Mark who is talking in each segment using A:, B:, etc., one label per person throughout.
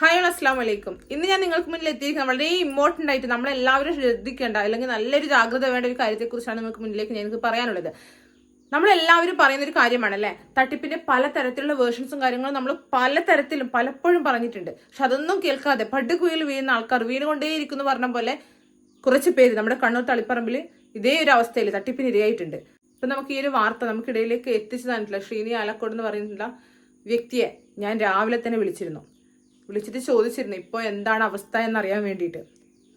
A: Hi അസ്സാം വലൈക്കും ഇന്ന് ഞാൻ നിങ്ങൾക്ക് മുന്നിൽ എത്തിയിരിക്കുന്നത് വളരെ ഇമ്പോർട്ടന്റ് ആയിട്ട് നമ്മളെല്ലാവരും ശ്രദ്ധിക്കേണ്ട അല്ലെങ്കിൽ നല്ലൊരു ജാഗ്രത വേണ്ട ഒരു കാര്യത്തെക്കുറിച്ചാണ് നിങ്ങൾക്ക് മുന്നിലേക്ക് ഞാൻ എനിക്ക് പറയാനുള്ളത്. നമ്മളെല്ലാവരും പറയുന്ന ഒരു കാര്യമാണല്ലേ തട്ടിപ്പിന്റെ പലതരത്തിലുള്ള വേർഷൻസും കാര്യങ്ങളും നമ്മൾ പലതരത്തിലും പലപ്പോഴും പറഞ്ഞിട്ടുണ്ട്. പക്ഷെ അതൊന്നും കേൾക്കാതെ പടുകുയിൽ വീഴുന്ന ആൾക്കാർ വീണുകൊണ്ടേയിരിക്കുന്നു പറഞ്ഞ പോലെ കുറച്ച് പേര് നമ്മുടെ കണ്ണൂർ തളിപ്പറമ്പിൽ ഇതേ ഒരു അവസ്ഥയിൽ തട്ടിപ്പിന് ഇരയായിട്ടുണ്ട്. ഇപ്പൊ നമുക്ക് ഈ ഒരു വാർത്ത നമുക്കിടയിലേക്ക് എത്തിച്ചു തന്നിട്ടില്ല ശ്രീനി ആലക്കോട് എന്ന് പറയുന്ന വ്യക്തിയെ ഞാൻ രാവിലെ തന്നെ വിളിച്ചിരുന്നു. വിളിച്ചിട്ട് ചോദിച്ചിരുന്നു ഇപ്പോൾ എന്താണ് അവസ്ഥ എന്നറിയാൻ വേണ്ടിയിട്ട്.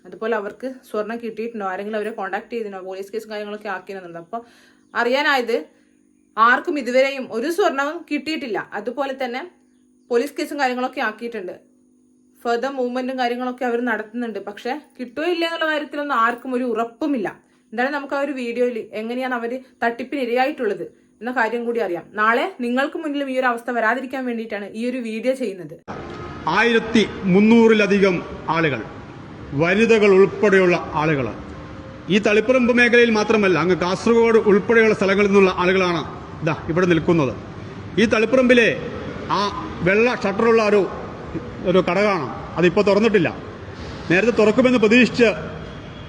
A: അതുപോലെ അവർക്ക് സ്വർണം കിട്ടിയിട്ടുണ്ടോ? ആരെങ്കിലും അവരെ കോൺടാക്ട് ചെയ്തിനോ പോലീസ് കേസും കാര്യങ്ങളൊക്കെ ആക്കിയിരുന്നുണ്ട്? അപ്പോൾ അറിയാനായത് ആർക്കും ഇതുവരെയും ഒരു സ്വർണവും കിട്ടിയിട്ടില്ല. അതുപോലെ തന്നെ പോലീസ് കേസും കാര്യങ്ങളൊക്കെ ആക്കിയിട്ടുണ്ട്. ഫർദർ മൂവ്മെന്റും കാര്യങ്ങളൊക്കെ അവർ നടത്തുന്നുണ്ട്. പക്ഷെ കിട്ടുമോ ഇല്ല എന്നുള്ള കാര്യത്തിലൊന്നും ആർക്കും ഒരു ഉറപ്പുമില്ല. എന്തായാലും നമുക്ക് ആ ഒരു വീഡിയോയിൽ എങ്ങനെയാണ് അവർ തട്ടിപ്പിന് ഇരയായിട്ടുള്ളത് എന്ന കാര്യം കൂടി അറിയാം. നാളെ നിങ്ങൾക്ക് മുന്നിലും ഈ ഒരു അവസ്ഥ വരാതിരിക്കാൻ വേണ്ടിയിട്ടാണ് ഈ ഒരു വീഡിയോ ചെയ്യുന്നത്.
B: ആയിരത്തി മുന്നൂറിലധികം ആളുകൾ വനിതകൾ ഉൾപ്പെടെയുള്ള ആളുകൾ. ഈ തളിപ്പറമ്പ് മേഖലയിൽ മാത്രമല്ല അങ്ങ് കാസർഗോഡ് ഉൾപ്പെടെയുള്ള സ്ഥലങ്ങളിൽ നിന്നുള്ള ആളുകളാണ് ഇതാ ഇവിടെ നിൽക്കുന്നത്. ഈ തളിപ്പറമ്പിലെ ആ വെള്ള ഷട്ടറുള്ള ഒരു ഒരു കട കാണാം അതിപ്പോൾ തുറന്നിട്ടില്ല. നേരത്തെ തുറക്കുമെന്ന് പ്രതീക്ഷിച്ച്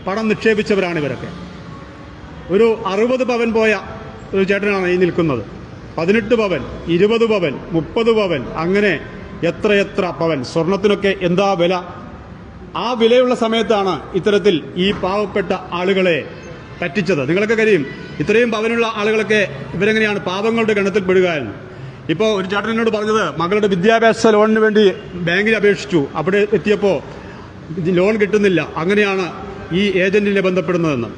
B: പണം നിക്ഷേപിച്ചവരാണ് ഇവരൊക്കെ. ഒരു അറുപത് പവൻ പോയ ഒരു ചേട്ടനാണ് ഈ നിൽക്കുന്നത്. പതിനെട്ട് പവൻ ഇരുപത് പവൻ മുപ്പത് പവൻ അങ്ങനെ എത്രയെത്ര പവൻ? സ്വർണത്തിനൊക്കെ എന്താ വില? ആ വിലയുള്ള സമയത്താണ് ഇത്തരത്തിൽ ഈ പാവപ്പെട്ട ആളുകളെ പറ്റിച്ചത്. നിങ്ങളൊക്കെ കഴിയും ഇത്രയും പവനുള്ള ആളുകളൊക്കെ ഇവരെങ്ങനെയാണ് പാവങ്ങളുടെ ഗണത്തിൽ പെടുക ഇപ്പോൾ ഒരു ചേട്ടൻ എന്നോട് പറഞ്ഞത് മകളുടെ വിദ്യാഭ്യാസ ലോണിന് വേണ്ടി ബാങ്കിൽ അപേക്ഷിച്ചു. അവിടെ എത്തിയപ്പോൾ ലോൺ കിട്ടുന്നില്ല. അങ്ങനെയാണ് ഈ ഏജന്റിനെ ബന്ധപ്പെടുന്നതെന്ന്.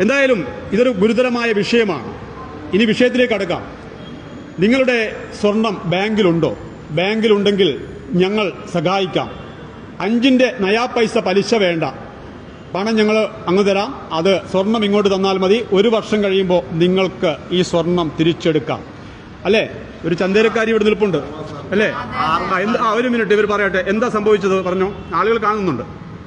B: എന്തായാലും ഇതൊരു ഗുരുതരമായ വിഷയമാണ്. ഇനി വിഷയത്തിലേക്ക് അടക്കാം നിങ്ങളുടെ സ്വർണം ബാങ്കിലുണ്ടോ? ബാങ്കിലുണ്ടെങ്കിൽ ഞങ്ങൾ സഹായിക്കാം. അഞ്ചിന്റെ നയാ പൈസ പലിശ വേണ്ട. പണം ഞങ്ങൾ അങ്ങ് തരാം. അത് സ്വർണം ഇങ്ങോട്ട് തന്നാൽ മതി. ഒരു വർഷം കഴിയുമ്പോൾ നിങ്ങൾക്ക് ഈ സ്വർണം തിരിച്ചെടുക്കാം. അല്ലേ? ഒരു ചന്തേരക്കാരി ഇവിടെ നിൽപ്പുണ്ട്. അല്ലേ? ആ, ഒരു മിനിറ്റ് ഇവർ പറയട്ടെ. എന്താ സംഭവിച്ചത്? പറഞ്ഞോ. ആളുകൾ കാണുന്നുണ്ട്.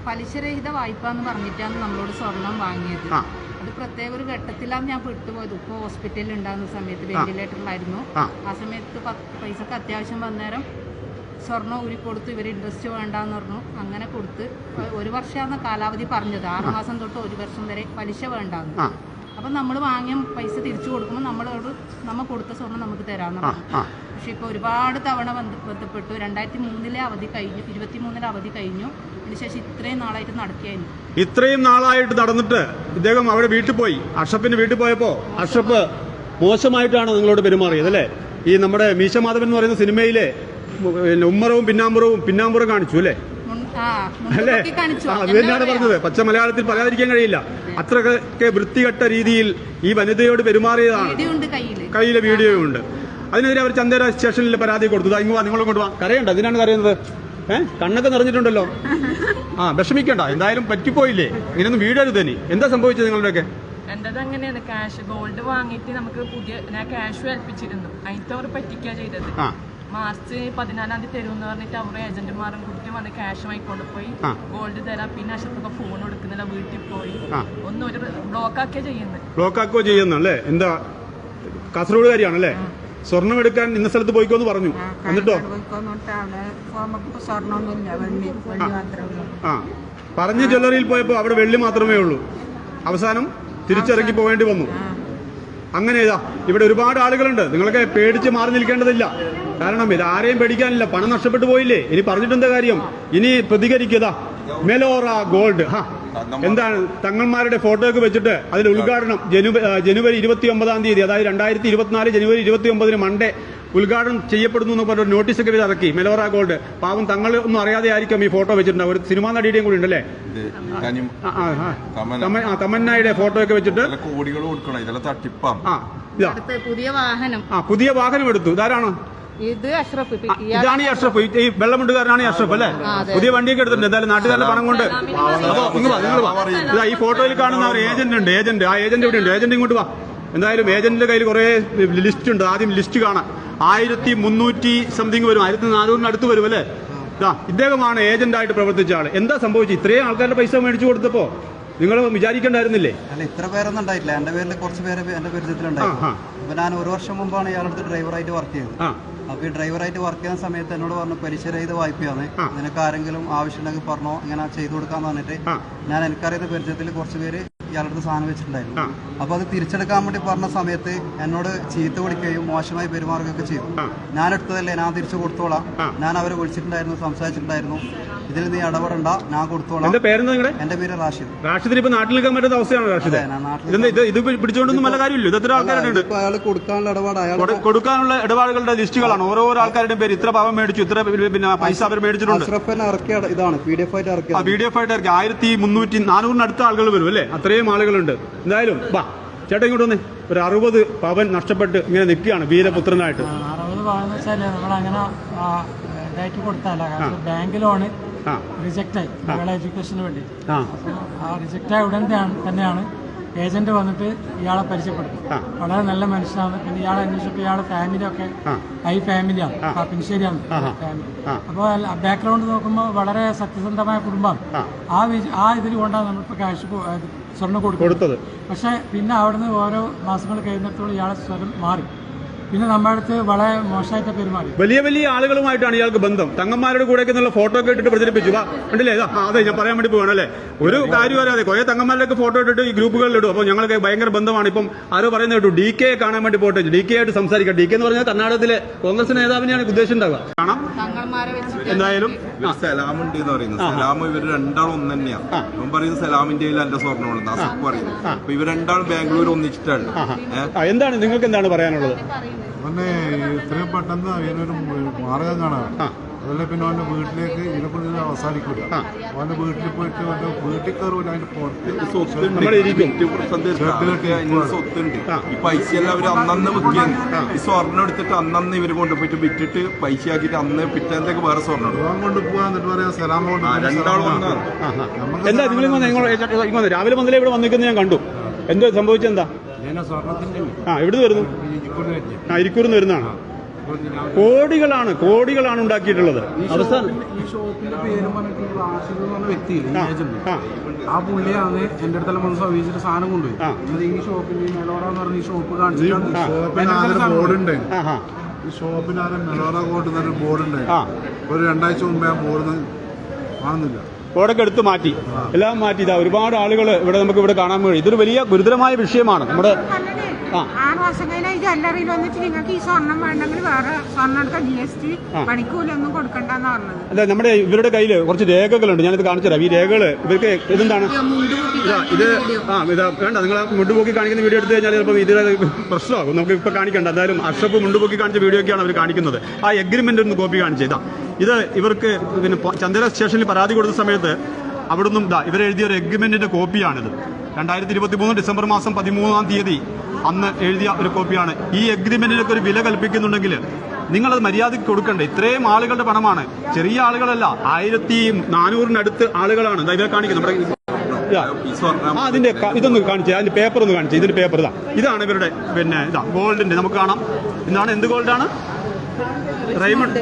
C: പലിശരഹിത വായ്പ എന്ന് പറഞ്ഞിട്ടാണ് നമ്മളോട് സ്വർണം വാങ്ങിയത്. അത് പ്രത്യേക ഒരു ഘട്ടത്തിലാണ് ഞാൻ പെട്ടുപോയത് ഇപ്പൊ ഹോസ്പിറ്റലിൽ ഉണ്ടാകുന്ന സമയത്ത് വെന്റിലേറ്ററിലായിരുന്നു
B: ആ.
C: സമയത്ത് പൈസക്ക് അത്യാവശ്യം വന്നേരം സ്വർണം ഊരി കൊടുത്തു. ഇവർ ഇൻട്രസ്റ്റ് വേണ്ടാന്ന് പറഞ്ഞു. അങ്ങനെ കൊടുത്ത് ഒരു വർഷമാണ് കാലാവധി പറഞ്ഞത്. ആറ് മാസം തൊട്ട് ഒരു വർഷം വരെ പലിശ വേണ്ടാന്ന്. അപ്പൊ നമ്മൾ വാങ്ങിയ പൈസ തിരിച്ചു കൊടുക്കുമ്പോൾ നമ്മളോട് നമ്മൾ കൊടുത്ത സ്വർണം നമുക്ക് തരാമെന്ന് പറഞ്ഞു. പക്ഷെ ഇപ്പോൾ ഒരുപാട് തവണ ബന്ധ- ബന്ധപ്പെട്ടു. രണ്ടായിരത്തി മൂന്നിലെ അവധി കഴിഞ്ഞു. ഇരുപത്തി മൂന്നിലെ അവധി കഴിഞ്ഞു. അതിനുശേഷം ഇത്രയും നാളായിട്ട് നടത്തിയായിരുന്നു
B: ഇത്രയും നാളായിട്ട് നടന്നിട്ട് ഇദ്ദേഹം അവിടെ വീട്ടിൽ പോയി. അഷപ്പിന് വീട്ടിൽ പോയപ്പോ അഷപ്പ് മോശമായിട്ടാണ് നിങ്ങളോട് പെരുമാറിയത് അല്ലേ? ഈ നമ്മുടെ മീശമാധവൻ എന്ന് പറയുന്ന സിനിമയിലെ ഉമ്മറവും പിന്നാമ്പുറവും പിന്നാമ്പുറം കാണിച്ചു അല്ലേ? അല്ലേ?
C: മുൻകൂട്ടി കാണിച്ചു.
B: ആ, അത്
C: എന്നാ
B: തന്നെയാണ്
C: പറയാ?
B: പറഞ്ഞത് പച്ച മലയാളത്തിൽ പറയാതിരിക്കാൻ കഴിയില്ല. അത്രയൊക്കെ വൃത്തികെട്ട രീതിയിൽ ഈ വനിതയോട് പെരുമാറിയതാണ്. കയ്യിലെ. വീഡിയോ ഉണ്ട് അതിനെതിരെ അവർ ചന്ദേര സ്റ്റേഷനിൽ പരാതി കൊടുത്തു. ഇങ്ങ് വാ നിങ്ങളും കൊണ്ട് വാ. കരയണ്ട അതിനാണ് കരയുന്നത്? ഏഹ് കണ്ണൊക്കെ നിറഞ്ഞിട്ടുണ്ടല്ലോ. ആ വിഷമിക്കണ്ട എന്തായാലും പറ്റിപ്പോയില്ലേ? ഇങ്ങനൊന്നും വീടരുത് ഇനി എന്താ സംഭവിച്ചത് നിങ്ങളുടെയൊക്കെ?
D: എന്റത് അങ്ങനെയാണ്. ക്യാഷ് ഗോൾഡ് വാങ്ങിയിട്ട് നമുക്ക് പുതിയ ഞാൻ ക്യാഷ് ഏൽപ്പിച്ചിരുന്നു. അതിനത്തെ അവർ പറ്റിക്കാ ചെയ്തത്. മാർച്ച് പതിനാലാം തീയതി തരുമെന്ന് പറഞ്ഞിട്ട് അവർ ഏജന്റുമാരും കുട്ടി വന്ന് ക്യാഷ് വാങ്ങിക്കൊണ്ട് പോയി. ഗോൾഡ് തരാം. പിന്നെ അശത്തൊക്കെ ഫോൺ എടുക്കുന്നില്ല വീട്ടിൽ പോയി. ഒന്നും ഒരു ബ്ലോക്ക് ആക്കിയാ ചെയ്യുന്നത്.
B: ബ്ലോക്ക് ആക്കുകയോ ചെയ്യുന്നല്ലേ എന്താ? കാസർഗോഡുകാരിയാണല്ലേ? സ്വർണം എടുക്കാൻ ഇന്ന സ്ഥലത്ത് പോയിക്കോ എന്ന് പറഞ്ഞു എന്നിട്ടോ? ആ. പറഞ്ഞ ജ്വല്ലറിയിൽ പോയപ്പോ അവിടെ വെള്ളി മാത്രമേ ഉള്ളൂ. അവസാനം തിരിച്ചിറങ്ങി പോവേണ്ടി വന്നു. അങ്ങനെ ഇതാ ഇവിടെ ഒരുപാട് ആളുകളുണ്ട്. നിങ്ങളൊക്കെ പേടിച്ച് മാറി നിൽക്കേണ്ടതില്ല. കാരണം ഇത് ആരെയും പേടിക്കാനില്ല. പണം നഷ്ടപ്പെട്ടു പോയില്ലേ? ഇനി പറഞ്ഞിട്ടെന്താ കാര്യം? ഇനി പ്രതികരിക്കുക മെലോറ ഗോൾഡ് ഹാ. എന്താണ്? തങ്ങന്മാരുടെ ഫോട്ടോ ഒക്കെ വെച്ചിട്ട് അതിന്റെ ഉദ്ഘാടനം ജനുവരി ഇരുപത്തി ഒമ്പതാം തീയതി അതായത് രണ്ടായിരത്തി ഇരുപത്തിനാല് ജനുവരി ഇരുപത്തി ഒമ്പതിന് മണ്ടേ ഉദ്ഘാടനം ചെയ്യപ്പെടുന്നു എന്ന് പറഞ്ഞ നോട്ടീസ് ഒക്കെ ഇറക്കി മെലോറ ഗോൾഡ് പാവം തങ്ങൾ ഒന്നും അറിയാതെ ആയിരിക്കും ഈ ഫോട്ടോ വെച്ചിട്ടുണ്ട്. ഒരു സിനിമാ നടിയുടെയും കൂടി ഉണ്ടല്ലേ? തമന്നായുടെ ഫോട്ടോ ഒക്കെ വെച്ചിട്ട്
E: ഇതെല്ലാം കോടികൾ കൊടുക്കണം. ഇതെല്ലാം തട്ടിപ്പാണ്
B: ആ ഇതാ.
C: പുതിയ വാഹനം.
B: ആ പുതിയ വാഹനം എടുത്തു. ഇതാരാണ്?
C: ഇത് അഷ്റഫ്
B: ആ, ഇതാണ് ഈ അഷ്റഫ് ഈ- വെള്ളമുണ്ടുകാരനാണ് ഈ അഷ്റഫ് അല്ലേ പുതിയ വണ്ടിയൊക്കെ എടുത്തിട്ടുണ്ട് എന്തായാലും നാട്ടുകാരുടെ പണം കൊണ്ട് അപ്പൊ നിങ്ങൾ വാ നിങ്ങൾ ഇതാ ഈ ഫോട്ടോയിൽ കാണുന്ന ഒരു ഏജന്റ് ഉണ്ട് ഏജന്റ് ആ ഏജന്റ് ഇവിടെ ഉണ്ട് ഏജന്റ് ഇങ്ങോട്ട് വാ എന്തായാലും ഏജന്റിന്റെ കയ്യിൽ കുറെ ലിസ്റ്റ് ഉണ്ട് ആദ്യം ലിസ്റ്റ് കാണാം ആയിരത്തി മുന്നൂറ്റി സംതിങ് വരും ആയിരത്തി നാനൂറിന് അടുത്ത് വരും അല്ലേ ഇതാ ഇദ്ദേഹമാണ് ഏജന്റായിട്ട് പ്രവർത്തിച്ച ആൾ എന്താ സംഭവിച്ചത് ഇത്രയും ആൾക്കാരുടെ പൈസ മേടിച്ചു കൊടുത്തപ്പോ നിങ്ങൾ വിചാരിക്കണ്ടായിരുന്നില്ലേ
F: അല്ല ഇത്ര പേരൊന്നും ഉണ്ടായിട്ടില്ല എന്റെ പേരിൽ കുറച്ച് പേര്
B: എന്റെ.
F: പരിചയത്തിലുണ്ടായിരുന്നു ഞാൻ ഒരു വർഷം മുമ്പാണ് ഇയാളുടെ ഡ്രൈവറായിട്ട് വർക്ക് ചെയ്തത് അപ്പൊ ഈ ഡ്രൈവറായിട്ട് വർക്ക് ചെയ്യുന്ന സമയത്ത് എന്നോട് പറഞ്ഞു പരിചയരഹിത വായ്പയാണ് നിനക്ക് ആരെങ്കിലും ആവശ്യമുണ്ടെങ്കിൽ പറഞ്ഞോ ഇങ്ങനെ ചെയ്തു കൊടുക്കാന്ന് പറഞ്ഞിട്ട് ഞാൻ എനിക്കറിയുന്ന പരിചയത്തിൽ കുറച്ച് പേര് ഇയാളുടെ അടുത്ത് സാധനം വെച്ചിട്ടുണ്ടായിരുന്നു. അപ്പൊ അത് തിരിച്ചെടുക്കാൻ വേണ്ടി പറഞ്ഞ സമയത്ത് എന്നോട് ചീത്ത വിളിക്കുകയും മോശമായി പെരുമാറുകയൊക്കെ ചെയ്തു. ഞാൻ എടുത്തതല്ലേ ഞാൻ തിരിച്ചു കൊടുത്തോളാം. ഞാൻ അവരെ വിളിച്ചിട്ടുണ്ടായിരുന്നു സംസാരിച്ചിട്ടുണ്ടായിരുന്നു. ഇതിൽ നീ ഇടപെടണ്ട. ഞാൻ കൊടുത്തോളാം.
B: എന്റെ പേരെന്താ നിങ്ങളുടെ
F: എന്റെ പേര് റാഷിദ്.
B: റാഷിദിന് ഇപ്പൊ നാട്ടിൽ നിൽക്കാൻ പറ്റുന്ന അവസ്ഥയാണ് റാഷിദ്? ഇതെന്താ ഇത് ഇത് പിടിച്ചോണ്ടൊന്നും നല്ല കാര്യമില്ല ഇത് എത്ര ആൾക്കാരുണ്ട്
F: അയാൾ കൊടുക്കാനുള്ള ഇടപാട് അയാൾ
B: കൊടുക്കാനുള്ള ഇടപാടുകളുടെ ലിസ്റ്റുകളാണ്. ഓരോ ആൾക്കാരുടെയും പേര്. ഇത്ര പാവം മേടിച്ചു ഇത്ര പിന്നെ പൈസ അവർ മേടിച്ചിട്ടുണ്ട്.
F: ഇറക്കിയ ഇതാണ് പി ഡി എഫ് ആയിട്ട്
B: ആ
F: ഇറക്കിയ
B: വി ഡി എഫ് ആയിട്ട് ആയിരത്തി മുന്നൂറ്റി നാനൂറിനടുത്ത ആളുകൾ വരും അല്ലേ? അത്രയും ആളുകളുണ്ട്. എന്തായാലും വാ ചേട്ടാ ഇങ്ങോട്ട് വന്നേ. ഒരു അറുപത് പവൻ നഷ്ടപ്പെട്ട് ഇങ്ങനെ നിൽക്കുകയാണ് വീരപുത്രനായിട്ട്.
G: അറുപത് പവൻ വെച്ചാൽ നമ്മൾ അങ്ങനെ ഇതായിട്ട് കൊടുത്തല്ല ബാങ്ക് ലോണ്
B: ആ.
G: റിജക്റ്റ് ആയി മകളെ എഡ്യൂക്കേഷന് വേണ്ടി.
B: ആ.
G: ആയ ഉടൻ തന്നെയാണ് ഏജന്റ് വന്നിട്ട് ഇയാളെ പരിചയപ്പെടുത്തി. വളരെ നല്ല മനുഷ്യനാണ്. പിന്നെ ഇയാളെ അന്വേഷിച്ചപ്പോൾ ഇയാളെ ഫാമിലി ഒക്കെ ഹൈ ഫാമിലിയാണ് പിൻശ്ശേരിയാണ്
B: ആഹാ.
G: ഫാമിലി. അപ്പോൾ ബാക്ക്ഗ്രൗണ്ട് നോക്കുമ്പോൾ വളരെ സത്യസന്ധമായ കുടുംബമാണ്.
B: ആ.
G: ആ ഇതിൽ കൊണ്ടാണ് നമ്മളിപ്പോൾ ക്യാഷ് സ്വർണം കൊടുക്കുന്നത്.
B: പക്ഷെ
G: പക്ഷേ പിന്നെ അവിടുന്ന് ഓരോ മാസങ്ങൾ കഴിയുന്നിടത്തോളം ഇയാളെ സ്വരം മാറി. പിന്നെ നമ്മുടെ അടുത്ത് വളരെ മോശമായിട്ട് പെരുമാറി.
B: വലിയ വലിയ ആളുകളുമായിട്ടാണ് ഇയാൾക്ക് ബന്ധം. തങ്ങന്മാരുടെ കൂടെ എന്നുള്ള ഫോട്ടോ ഒക്കെ ഇട്ടിട്ട് പ്രചരിപ്പിച്ചു. ഉണ്ടല്ലേ കണ്ടില്ലേ? ഇതാ ആ, അതെ ഞാൻ പറയാൻ വേണ്ടി പോകണം അല്ലേ? ഒരു കാര്യം അറിയാതെ കുറെ തങ്ങന്മാരുടെയൊക്കെ ഫോട്ടോ ഇട്ടിട്ട് ഈ ഗ്രൂപ്പുകളിൽ ഇടും. അപ്പോൾ ഞങ്ങൾക്ക് ഭയങ്കര ബന്ധമാണ്. ഇപ്പം ആരോ പറയുന്നത് കേട്ടു ഡി കെ കാണാൻ വേണ്ടി പോട്ടെ ഡി കെ ആയിട്ട് സംസാരിക്കാം. ഡി കെ എന്ന് പറഞ്ഞാൽ കർണാടകത്തിലെ കോൺഗ്രസ് നേതാവിനെയാണ് ഉദ്ദേശിച്ചിട്ടുണ്ടാവുക കാണാം. എന്തായാലും
E: ഇവർ സലാം ഉണ്ട് എന്ന് പറയുന്നത്. സലാം ഇവർ രണ്ടാളും ഒന്ന് തന്നെയാണ് പറയുന്നത് സലാം ഇന്ത്യയിൽ എന്റെ സ്വർണമുണ്ട് അസഫ് പറയുന്നത്. അപ്പൊ ഇവർ രണ്ടാളും ബാംഗ്ലൂർ ഒന്നിച്ചിട്ടാണ്.
B: എന്താണ് നിങ്ങൾക്ക് എന്താണ് പറയാനുള്ളത്?
H: അവനെ ഇത്രയും പെട്ടെന്ന് അതിനൊരു മാർഗം കാണാൻ. അതല്ല പിന്നെ അവന്റെ വീട്ടിലേക്ക് ഇതിനെക്കൊണ്ട് അവസാനിക്കില്ല അവന്റെ അവന്റെ വീട്ടിൽ പോയിട്ട് അവന്റെ വീട്ടിൽ കയറൂല അതിന്റെ പുറത്ത്
E: ഈ പൈസ എല്ലാം അവർ അന്നന്ന് വിൽക്കുകയാണ്. ഈ സ്വർണം എടുത്തിട്ട് അന്നന്ന് ഇവർ കൊണ്ടുപോയിട്ട് വിറ്റിട്ട് പൈസ ആക്കിയിട്ട് അന്ന് പിറ്റേന്നേക്ക് വേറെ സ്വർണം എടുക്കും
H: കൊണ്ട് പോകാൻ പറയാ സലാം കൊണ്ട്.
B: രാവിലെ മുതലേ ഇവിടെ വന്നിരിക്കുന്നത് ഞാൻ കണ്ടു. എന്തോ സംഭവിച്ചെന്താ ആ എവിടെ വരുന്നു? ആ ഇരിക്കൂർന്ന് വരുന്നതാണ്? കോടികളാണ് കോടികളാണ് ഉണ്ടാക്കിയിട്ടുള്ളത്. അവസാനം.
I: ഈ ഷോപ്പിന്റെ പേര് പറഞ്ഞിട്ട് റാഷിദ് എന്ന് പറഞ്ഞ
B: ആ,
I: പുള്ളിയാണ് എന്റെ അടുത്തെല്ലാം വന്ന് സർവീസിന്റെ സാധനം കൊണ്ടുപോയി. ഈ ഷോപ്പിന്റെ ഈ മെലോറ എന്ന് പറഞ്ഞ ഈ ഷോപ്പ്
H: ഈ മെലോറ ഒരു രണ്ടാഴ്ച മുമ്പേ ആ ബോർഡ് കാണുന്നില്ല
B: കോടൊക്കെ എടുത്ത് മാറ്റി. എല്ലാം മാറ്റി. ഇതാ ഒരുപാട് ആളുകൾ ഇവിടെ നമുക്ക് ഇവിടെ കാണാൻ കഴിയും. ഇതൊരു വലിയ ഗുരുതരമായ വിഷയമാണ്. നമ്മുടെ
J: ആറ് വർഷം കഴിഞ്ഞാൽ ഈ ജ്വല്ലറിയിൽ വന്നിട്ട് നിങ്ങൾക്ക് ഈ സ്വർണം വേണ്ടെങ്കിൽ വേറെ സ്വർണം എടുക്കാൻ ജി എസ് ടി പണിക്കൂലൊന്നും കൊടുക്കണ്ടെന്ന് പറഞ്ഞത്.
B: അല്ല നമ്മുടെ ഇവരുടെ കയ്യിൽ കുറച്ച് രേഖകളുണ്ട്. ഞാനിത് കാണിച്ചു തരാം. ഈ രേഖകൾ ഇവർക്ക് ഇതെന്താണ്? ഇത് ആ ഇതാ വേണ്ട നിങ്ങൾ മുണ്ടുപോക്കി കാണിക്കുന്ന വീഡിയോ എടുത്തു കഴിഞ്ഞാൽ ചിലപ്പോൾ ഇത് പ്രശ്നമാകും. നമുക്ക് ഇപ്പോൾ കാണിക്കണ്ട. എന്തായാലും അഷപ്പ് മുണ്ടുപോക്കി കാണിച്ച വീഡിയോ ഒക്കെയാണ് അവർ കാണിക്കുന്നത്. ആ എഗ്രിമെന്റ് ഒന്ന് കോപ്പി കാണിച്ചേ ഇതാ. ഇവർക്ക് പിന്നെ ചന്ദ്ര സ്റ്റേഷനിൽ പരാതി കൊടുത്ത സമയത്ത് അവിടുന്ന് ഇവരെഴുതിയ ഒരു എഗ്രിമെന്റിന്റെ കോപ്പിയാണിത് രണ്ടായിരത്തി ഇരുപത്തി മൂന്ന് ഡിസംബർ മാസം പതിമൂന്നാം തീയതി അന്ന് എഴുതിയ ഒരു കോപ്പിയാണ്. ഈ എഗ്രിമെന്റിനൊക്കെ ഒരു വില കൽപ്പിക്കുന്നുണ്ടെങ്കിൽ നിങ്ങൾ അത് മര്യാദയ്ക്ക് കൊടുക്കണ്ടേ? ഇത്രയും ആളുകളുടെ പണമാണ്. ചെറിയ ആളുകളല്ല ആയിരത്തി നാനൂറിനടുത്ത് ആളുകളാണ് ഇതാ കാണിക്കുന്നത് നമ്മുടെ ആ അതിന്റെ ഇതൊന്ന് കാണിച്ചു അതിന്റെ പേപ്പർ ഒന്ന് കാണിച്ചു. ഇതിന്റെ പേപ്പർ ഇതാ. ഇതാണ് ഇവരുടെ പിന്നെ ഇതാ ഗോൾഡിന്റെ നമുക്ക് കാണാം. എന്താണ് എന്ത് ഗോൾഡാണ് റൈമണ്ട്.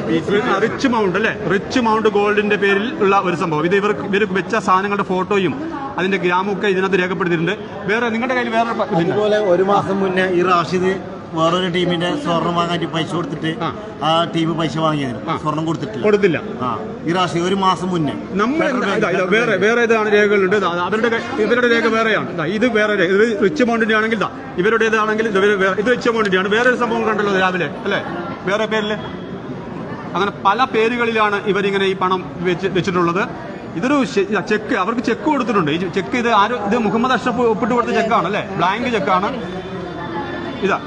B: റിച്ച് മൗണ്ട് അല്ലേ? റിച്ച് മൗണ്ട് ഗോൾഡിന്റെ പേരിൽ ഉള്ള ഒരു സംഭവം. ഇത് ഇവർ ഇവർ വെച്ച സാധനങ്ങളുടെ ഫോട്ടോയും അതിന്റെ ഗ്രാമൊക്കെ ഇതിനകത്ത് രേഖപ്പെടുത്തിയിട്ടുണ്ട്. വേറെ നിങ്ങളുടെ കയ്യിൽ വേറെ
K: അതുപോലെ ഒരു മാസം മുന്നേ ഈ റാഷിദ് വേറൊരു ടീമിന്റെ സ്വർണം വാങ്ങാൻ പൈസ കൊടുത്തിട്ട്
B: ആ.
K: ടീം പൈസ വാങ്ങിയതിന്. സ്വർണം കൊടുത്തിട്ടില്ല.
B: കൊടുത്തില്ല.
K: ആ. ഈ റാഷിദ് ഒരു മാസം മുന്നേ
B: വേറെ വേറെ ഇതാണ് രേഖകളുണ്ട്. അവരുടെ ഇവരുടെ രേഖ വേറെയാണ്. ഇതാ, വേറെ. ഇത് റിച്ച് മൗണ്ടിന്റെ ആണെങ്കിൽ ഇവരുടെ ഇവരുടേതാണെങ്കിൽ ഇത് റിച്ച് മൗണ്ടിന്റെ ആണ് വേറെ ഒരു സംഭവം കണ്ടല്ലോ രാവിലെ അല്ലേ? വേറെ പേരിൽ അങ്ങനെ പല പേരുകളിലാണ് ഇവരിങ്ങനെ ഈ പണം വെച്ച് വെച്ചിട്ടുള്ളത്. ഇതൊരു ചെക്ക് അവർക്ക് ചെക്ക് കൊടുത്തിട്ടുണ്ട്. ഈ ചെക്ക് ഇത് ആരും ഇത് മുഹമ്മദ് അഷ്റഫ് ഒപ്പിട്ട് കൊടുത്ത ചെക്കാണ് അല്ലേ? ബ്ലാങ്ക് ചെക്കാണ്. ഇതാ.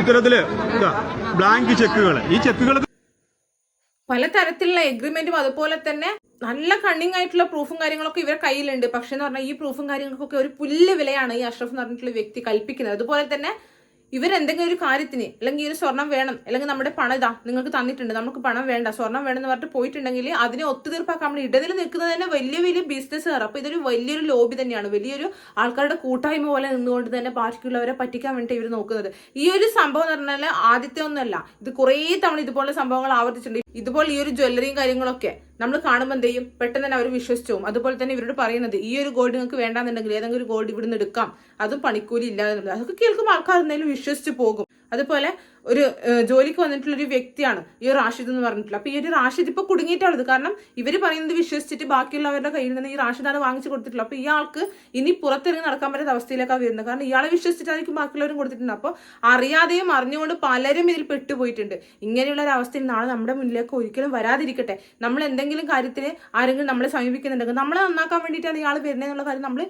B: ഇത്തരത്തിൽ ഇതാ ബ്ലാങ്ക് ചെക്കുകൾ ഈ ചെക്കുകൾ
A: പലതരത്തിലുള്ള എഗ്രിമെന്റും അതുപോലെ തന്നെ നല്ല കണ്ണിങ് ആയിട്ടുള്ള പ്രൂഫും കാര്യങ്ങളൊക്കെ ഇവരുടെ കയ്യിലുണ്ട്. പക്ഷെ എന്ന് പറഞ്ഞാൽ ഈ പ്രൂഫും കാര്യങ്ങൾക്കൊക്കെ ഒരു പുല്ല് വിലയാണ് ഈ അഷ്റഫ് എന്ന് പറഞ്ഞിട്ടുള്ള വ്യക്തി കൽപ്പിക്കുന്നത്. അതുപോലെ തന്നെ ഇവരെന്തെങ്കിലും ഒരു കാര്യത്തിന് അല്ലെങ്കിൽ ഒരു സ്വർണം വേണം അല്ലെങ്കിൽ നമ്മുടെ പണം ഇതാ നിങ്ങൾക്ക് തന്നിട്ടുണ്ട് നമുക്ക് പണം വേണ്ട സ്വർണം എന്ന് പറഞ്ഞിട്ട് പോയിട്ടുണ്ടെങ്കിൽ അതിനെ ഒത്തുതീർപ്പാക്കാൻ നമ്മൾ ഇടതിൽ നിൽക്കുന്നത് തന്നെ വലിയ വലിയ ബിസിനസ്സുകാർ അപ്പോൾ ഇതൊരു വലിയൊരു ലോബി തന്നെയാണ്. വലിയൊരു ആൾക്കാരുടെ കൂട്ടായ്മ പോലെ നിന്നുകൊണ്ട് തന്നെ ബാക്കിയുള്ളവരെ പറ്റിക്കാൻ വേണ്ടി ഇവർ നോക്കുന്നത്. ഈ ഒരു സംഭവം എന്ന് പറഞ്ഞാൽ ആദ്യത്തെ ഒന്നുമല്ല ഇത് കുറേ തവണ ഇതുപോലെ സംഭവങ്ങൾ ആവർത്തിച്ചിട്ടുണ്ട്. ഇതുപോലെ ഈ ഒരു ജ്വല്ലറിയും കാര്യങ്ങളൊക്കെ നമ്മൾ കാണുമ്പോൾ എന്ത് ചെയ്യും? പെട്ടെന്ന് തന്നെ അവർ വിശ്വസിച്ചു പോകും അതുപോലെ തന്നെ ഇവരോട് പറയുന്നത് ഈ ഒരു ഗോൾഡ് നിങ്ങൾക്ക് വേണ്ടാന്നുണ്ടെങ്കിൽ ഏതെങ്കിലും ഒരു ഗോൾഡ് ഇവിടുന്ന് എടുക്കാം. അതും പണിക്കൂലി ഇല്ലാതെ. അതൊക്കെ കേൾക്കുമ്പോൾ ആൾക്കാർ എന്തായാലും വിശ്വസിച്ച് പോകും. അതുപോലെ ഒരു ജോലിക്ക് വന്നിട്ടുള്ള ഒരു വ്യക്തിയാണ് ഈ റാഷിദ് എന്ന് പറഞ്ഞിട്ടുള്ളത്. അപ്പൊ ഈ ഒരു റാഷിദ് ഇപ്പൊ കുടുങ്ങിയിട്ടുള്ളത് കാരണം ഇവർ പറയുന്നത് വിശ്വസിച്ചിട്ട് ബാക്കിയുള്ളവരുടെ കയ്യിൽ നിന്ന് ഈ റാഷിദാണ് വാങ്ങിച്ചു കൊടുത്തിട്ടുള്ളത്. അപ്പൊ ഇയാൾക്ക് ഇനി പുറത്തിറങ്ങി നടക്കാൻ പറ്റാത്ത അവസ്ഥയിലേക്കാണ് വരുന്നത്. കാരണം ഇയാളെ വിശ്വസിച്ചിട്ടായിരിക്കും ബാക്കിയുള്ളവരും കൊടുത്തിട്ടുണ്ട് അപ്പോൾ അറിയാതെയും അറിഞ്ഞുകൊണ്ട് പലരും ഇതിൽ പെട്ടുപോയിട്ടുണ്ട്. ഇങ്ങനെയുള്ള ഒരു അവസ്ഥയിൽ നാളെ നമ്മുടെ മുന്നിലേക്ക് ഒരിക്കലും വരാതിരിക്കട്ടെ. നമ്മൾ എന്തെങ്കിലും കാര്യത്തിന് ആരെങ്കിലും നമ്മളെ സമീപിക്കുന്നുണ്ടെങ്കിൽ നമ്മളെ നന്നാക്കാൻ വേണ്ടിയിട്ടാണ് ഇയാൾ വരുന്നത് എന്നുള്ള കാര്യം നമ്മൾ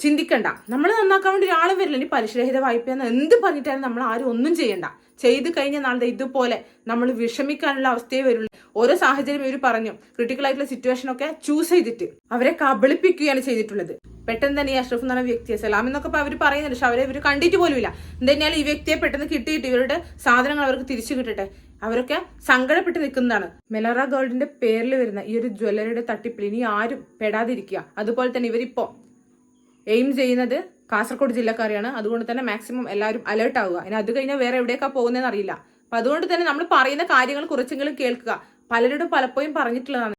A: ചിന്തിക്കണ്ട. നമ്മൾ നന്നാക്കാൻ വേണ്ടി ഒരാളും വരില്ല. ഇനി പലിശരഹിത വായ്പ എന്ന് എന്ത് പറഞ്ഞിട്ടാലും നമ്മൾ ആരും ഒന്നും ചെയ്യണ്ട. ചെയ്ത് കഴിഞ്ഞ നാളെ ഇതുപോലെ നമ്മൾ വിഷമിക്കാനുള്ള അവസ്ഥയെ വരുള്ളൂ. ഓരോ സാഹചര്യം ഇവർ പറഞ്ഞു. ക്രിട്ടിക്കൽ ആയിട്ടുള്ള സിറ്റുവേഷൻ ഒക്കെ ചൂസ് ചെയ്തിട്ട് അവരെ കബളിപ്പിക്കുകയാണ് ചെയ്തിട്ടുള്ളത്. പെട്ടെന്ന് തന്നെ ഈ അഷ്റഫ് എന്ന് പറഞ്ഞ വ്യക്തിയെ സലാം എന്നൊക്കെ അവർ പറയുന്നുണ്ട്. പക്ഷെ അവരെ ഇവർ കണ്ടിട്ട് പോലും ഇല്ല. എന്തായാലും ഈ വ്യക്തിയെ പെട്ടെന്ന് കിട്ടിയിട്ട് ഇവരുടെ സാധനങ്ങൾ അവർക്ക് തിരിച്ചു കിട്ടട്ടെ. അവരൊക്കെ സങ്കടപ്പെട്ട് നിൽക്കുന്നതാണ്. മെലറ ഗോൾഡിന്റെ പേരിൽ വരുന്ന ഈ ഒരു ജ്വല്ലറിയുടെ തട്ടിപ്പിൽ ഇനി ആരും പെടാതിരിക്കുക. അതുപോലെ തന്നെ ഇവരിപ്പോ എയിം ചെയ്യുന്നത് കാസർഗോഡ് ജില്ലക്കാരെയാണ്. അതുകൊണ്ട് തന്നെ മാക്സിമം എല്ലാവരും അലേർട്ട് ആവുക. ഇനി അത് കഴിഞ്ഞാൽ വേറെ എവിടേക്കാ പോകുന്നതെന്ന് അറിയില്ല. അപ്പൊ അതുകൊണ്ട് തന്നെ നമ്മൾ പറയുന്ന കാര്യങ്ങൾ കുറച്ചെങ്കിലും കേൾക്കുക. പലരോടും പലപ്പോഴും പറഞ്ഞിട്ടുള്ളതാണ്.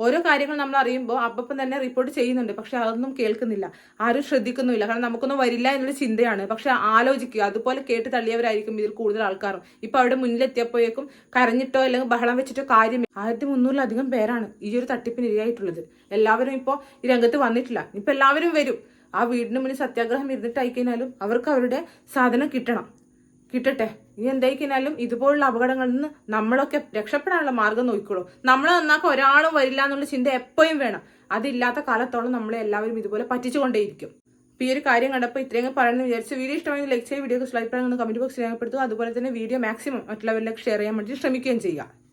A: ഓരോ കാര്യങ്ങൾ നമ്മൾ അറിയുമ്പോൾ അപ്പം തന്നെ റിപ്പോർട്ട് ചെയ്യുന്നുണ്ട്. പക്ഷെ അതൊന്നും കേൾക്കുന്നില്ല. ആരും ശ്രദ്ധിക്കുന്നുമില്ല. കാരണം നമുക്കൊന്നും വരില്ല എന്നുള്ള ചിന്തയാണ്. പക്ഷെ ആലോചിക്കുക. അതുപോലെ കേട്ട് തള്ളിയവരായിരിക്കും ഇതിൽ കൂടുതൽ ആൾക്കാരും. ഇപ്പൊ അവിടെ മുന്നിലെത്തിയപ്പോഴേക്കും കരഞ്ഞിട്ടോ അല്ലെങ്കിൽ ബഹളം വെച്ചിട്ടോ കാര്യം ആയിരത്തി മുന്നൂറിലധികം പേരാണ് ഈ ഒരു തട്ടിപ്പിന് ഇരയായിട്ടുള്ളത് എല്ലാവരും ഇപ്പോൾ ഈ രംഗത്ത് വന്നിട്ടില്ല. ഇപ്പൊ എല്ലാവരും വരും. ആ വീടിന് മുന്നിൽ സത്യാഗ്രഹം ഇരുന്നിട്ടായി കഴിഞ്ഞാലും അവർക്ക് അവരുടെ സാധനം കിട്ടണം. കിട്ടട്ടെ. ഇനി എന്തായി കഴിഞ്ഞാലും ഇതുപോലുള്ള അപകടങ്ങളിൽ നിന്ന് നമ്മളൊക്കെ രക്ഷപ്പെടാനുള്ള മാർഗം നോക്കിക്കോളൂ. നമ്മളെ നന്നാക്കാൻ ഒരാളും വരില്ല എന്നുള്ള ചിന്ത എപ്പോഴും വേണം. അതില്ലാത്ത കാലത്തോളം നമ്മളെ എല്ലാവരും ഇതുപോലെ പറ്റിച്ചുകൊണ്ടേയിരിക്കും. അപ്പോൾ ഈ ഒരു കാര്യം കണ്ടപ്പോൾ ഇത്രയും പറയുന്നത് വിചാരിച്ച് വീഡിയോ ഇഷ്ടമായി ലൈക്ക് ചെയ്യുക വീഡിയോ സ്ലൈഡ് കമന്റ് ബോക്സിൽ രേഖപ്പെടുത്തുക. അതുപോലെ തന്നെ വീഡിയോ മാക്സിമം മറ്റുള്ളവരിലേക്ക് ഷെയർ ചെയ്യാൻ വേണ്ടി ശ്രമിക്കുകയും ചെയ്യുക.